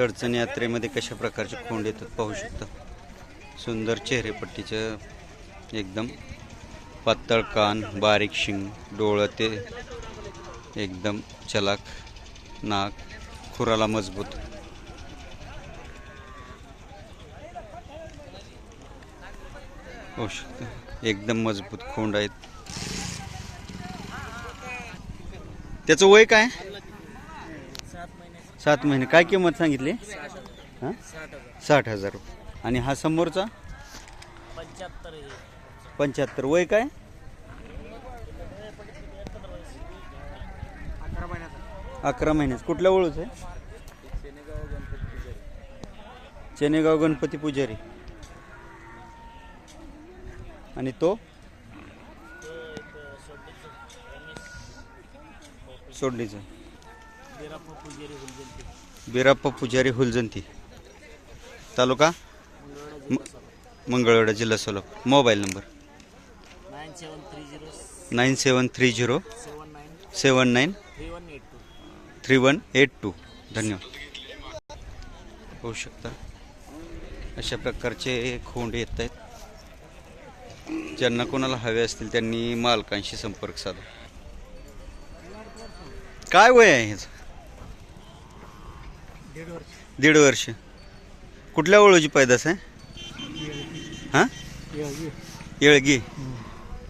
चढचण यात्रेमध्ये कशा प्रकारचे खोंड येतात पाहू शकता? सुंदर चेहरेपट्टीचं एकदम पातळ कान बारीक शिंग डोळं ते एकदम चलाक नाक खुराला मजबूत. पाहू शकतं? एकदम मजबूत खोंड आहेत. त्याचं वय काय? सात महिने. काय किंमत सांगितली? हां? साठ हजार रुपये. आणि हा समोरचा? पंच्याहत्तर. वय काय? अकरा महिन्याचं. कुठल्या ओळूच आहे? चेनेगाव गणपती पुजारी. आणि तो? सोडणीचा. बिराप्पा पुजारी हुलजंती. तालुका? मंगळवेढा जिल्हा Solapur. Mobile number? Nine seven three zero seven nine three one eight two. धन्यवाद. होऊ शकता. अशा प्रकारचे खोंड येत आहेत. ज्यांना कोणाला हवे असतील त्यांनी मालकांशी संपर्क साधा. काय वय आहे ह्याचं? दीड वर्ष. कुठल्या ओळूची पैदास आहे? हां? येळगी.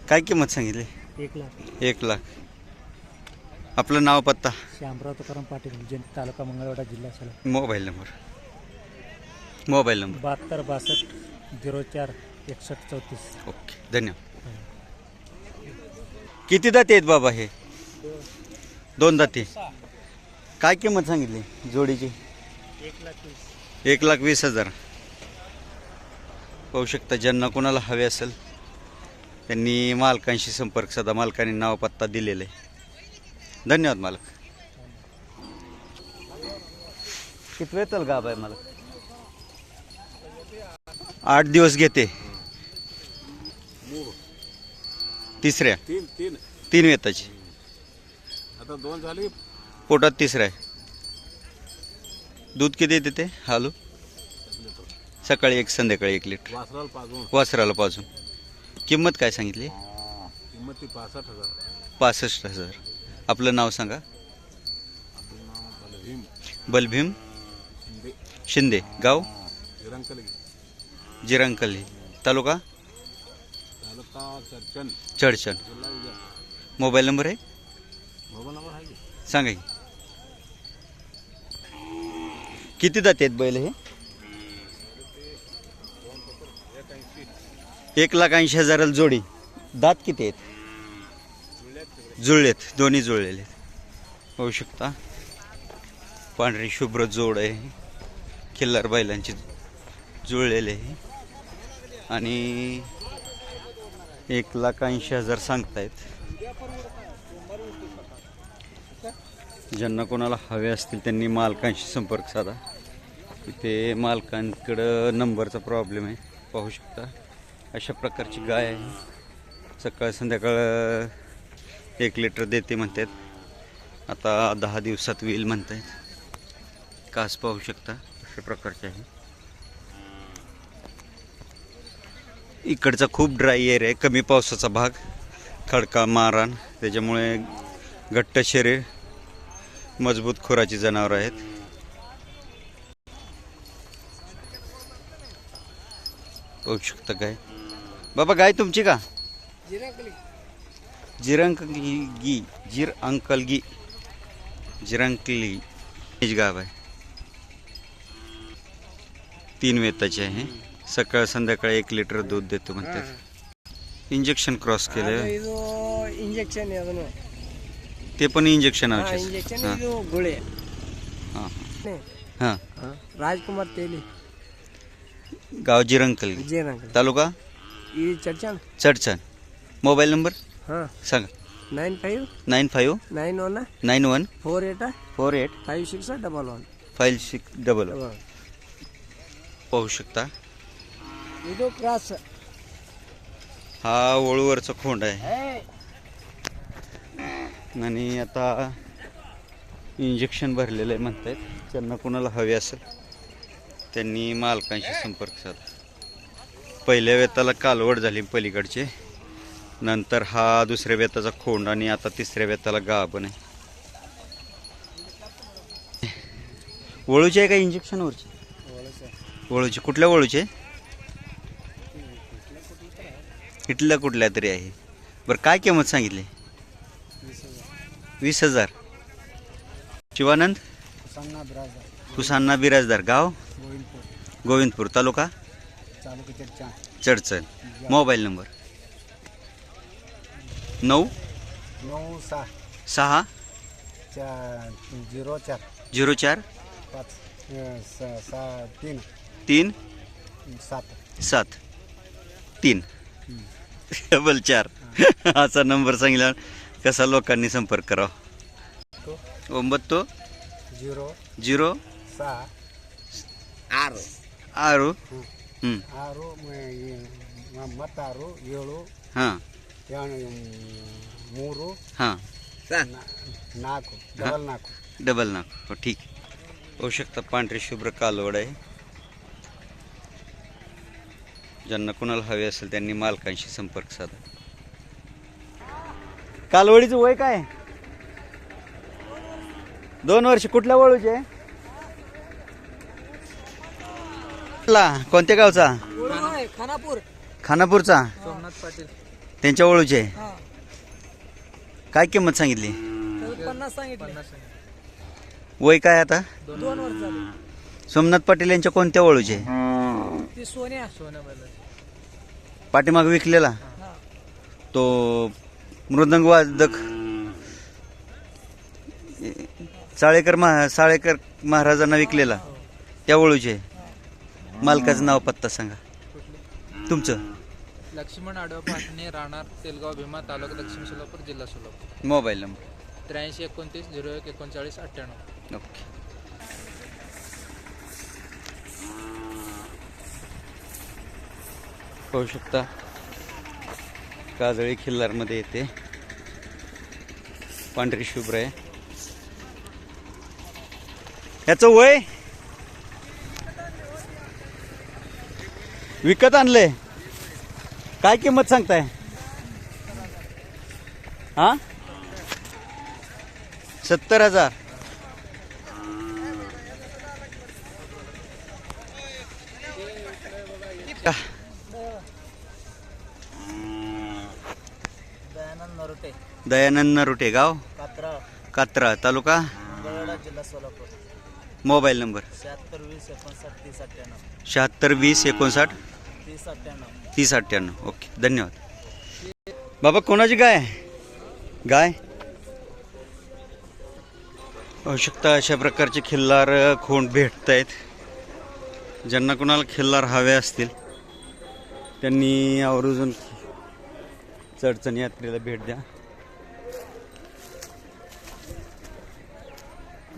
काय किंमत सांगितली? एक लाख. एक लाख. आपलं नाव पत्ता? श्यामराव तुकाराम पाटील जन तालुका मंगळवेढा जिल्हा Solapur mobile number. Mobile number. बहात्तर बासष्ट झिरो चार एकसष्ट चौतीस. ओके. धन्यवाद. किती दाते आहेत बाबा हे? दोन दाते. काय किंमत सांगितली जोडीची? एक लाख वीस. एक लाख वीस हजार. पाहू शकता ज्यांना कोणाला हवे असेल त्यांनी मालकांशी संपर्क साधा. मालकाने नाव पत्ता दिलेला आहे. धन्यवाद मालक. किती वेळ गाब आहे मला आठ दिवस घेते. तिसऱ्या. तीन तीन. तीन वेताची. आता दोन झाली. पोटात तिसरा आहे. दूध किती देते हालू सकाळी एक संध्याकाळी एक लिटर. वासराला पाजून. वासराला पाजून. किंमत काय सांगितली? किंमत ती पासष्ट हजार. पासष्ट हजार. आपलं नाव सांगा. आपलं नाव बलभीम. शिंदे. शिंदे. गाव? विरंकली जिरंकली तालुका? तालुका चर्चन चडचण जिल्हा विजय. मोबाईल नंबर आहे? मोबाईल नंबर आहे की? सांगा की. किती जाते आहेत बैल हे? एक लाख ऐंशी हजाराला जोडी. दात किती आहेत? जुळलेत. दोन्ही जुळलेले होऊ शकता. पांढरी शुभ्र जोड आहे खिल्लार बैलांची जुळलेले आहे. आणि एक लाख ऐंशी हजार सांगतायत. ज्यांना कोणाला हवे असतील त्यांनी मालकांशी संपर्क साधा. इथे मालकांकडं नंबरचा प्रॉब्लेम आहे. पाहू शकता. अशा प्रकारची गाय आहे. सकाळ संध्याकाळ एक लिटर देते म्हणतात. आता दहा दिवसात होईल म्हणतायत. कास पाहू शकता. अशा प्रकारचे आहे. इकडचा खूप ड्राय एरिया आहे. कमी पावसाचा भाग. खडका मारान त्याच्यामुळे घट्ट शरीर मजबूत खुराची जनावर आहेत. बघू शकता काय? बाबा गाय तुमची का? जिरंकली गी जिर अंकल गी जिरंकली गाव आहे. तीन वेताची आहे. सकाळ संध्याकाळी एक लिटर दूध देतो म्हणतात. इंजेक्शन क्रॉस केलं इंजेक्शन ते पण इंजेक्शन ಇಂಜೆಕ್ಷನ್ हां ಇದು ಗುಳಿ हां हां ರಾಜ್ಕುಮಾರ್ ತೇಲಿ गाव जिरंकलगी ವಿಜಯನಗರ तालुका ಈ ಚರ್ಚನ್ चडचण मोबाईल नंबर ಹಾಂ सांगा nine five nine five nine one nine one four eight four eight five six double one five six double पाहू शकता ಇದು ಕ್ರಾಸ್ हा वळूवरचा खोंड आहे आणि आता इंजेक्शन भरलेलं आहे म्हणत आहेत त्यांना कोणाला हवे असेल त्यांनी मालकांशी संपर्क साधा. पहिल्या वेताला कालवड झाली पलीकडचे. नंतर हा दुसऱ्या वेताचा खोंड आणि आता तिसऱ्या वेताला गाभण आहे. वळूचे आहे का इंजेक्शनवरचे वळूचे. कुठल्या वळूचे इथल्या कुठल्या तरी आहे. बरं काय किंमत सांगितली? वीस हजार. शिवानंद? कुसान्ना बिराजदार. गाव? गोविंदपूर. तालुका? चडचण. Mobile number? नऊ? नऊ सहा? सहा चार झिरो चार? झिरो चार तीन? तीन सात? सात तीन डबल चार. असा नंबर सांगितला. कसा लोकांनी संपर्क करावा ಒಂಬತ್ತು झिरो झिरो सहा ಆರು ಆರು ಹ್ಮ್. ಹ್ಞೂ ಆರು ಮ- ಈ- ಮ- ಮತ್ತಾರು ಏಳು ಹಾಂ ಏಳು, ಮೂರು हां ನಾ- ನಾಲ್ಕು ಡಬಲ್ ನಾಲ್ಕು डबल नाक हो ठीक होऊ शकता पांढरे शुभ्र कालवड आहे ज्यांना कुणाला हवे असेल त्यांनी मालकांशी संपर्क साधा कालवडीचं वय काय? दोन वर्ष. कुठल्या वळूचे? कोणत्या गावचा? खानापूर खानापूरचा. सोमनाथ पाटील त्यांच्या वळूचे? काय किंमत सांगितली? पन्नास सांगितले वय काय आता? दोन वर्ष सोमनाथ पाटील यांच्या कोणत्या वळूचे? सोन्या सोन्या. पाठीमाग विकलेला? तो मृदंग वादक साळेकर महा साळेकर महाराजांना विकलेला. त्या वळूचे. मालकाचं नाव पत्ता सांगा. तुमचं? लक्ष्मण आडवा पाटणे राहणार तेलगाव भीमा तालुका दक्षिण सोलापूर जिल्हा सोलापूर. Mobile number. त्र्याऐंशी एकोणतीस झिरो एक एकोणचाळीस अठ्ठ्याण्णव. ओके. पाहू शकता. काजळी खिल्लारमध्ये येते. पांढरी शुभ्र आहे. याचं वय? विकत आणलंय. काय किंमत सांगताय? हा? सत्तर हजार. का दयानंद नरोटे गाव कात्रा. कात्रा तालुका? मंगळवेढा जिल्हा सोलापूर. Mobile number? शहात्तर वीस एकोणसाठ तीस अठ्ठ्याण्णव. शहात्तर वीस एकोणसाठ तीस अठ्ठ्याण्णव. तीस अठ्ठ्याण्णव. ओके धन्यवाद. बाबा कोणाची गाय? गाय? पाहू शकता अशा प्रकारचे खिल्लार खोंड भेटत आहेत ज्यांना कोणाला खिल्लार हवे असतील त्यांनी आवर्जून चडचण यात्रेला भेट द्या.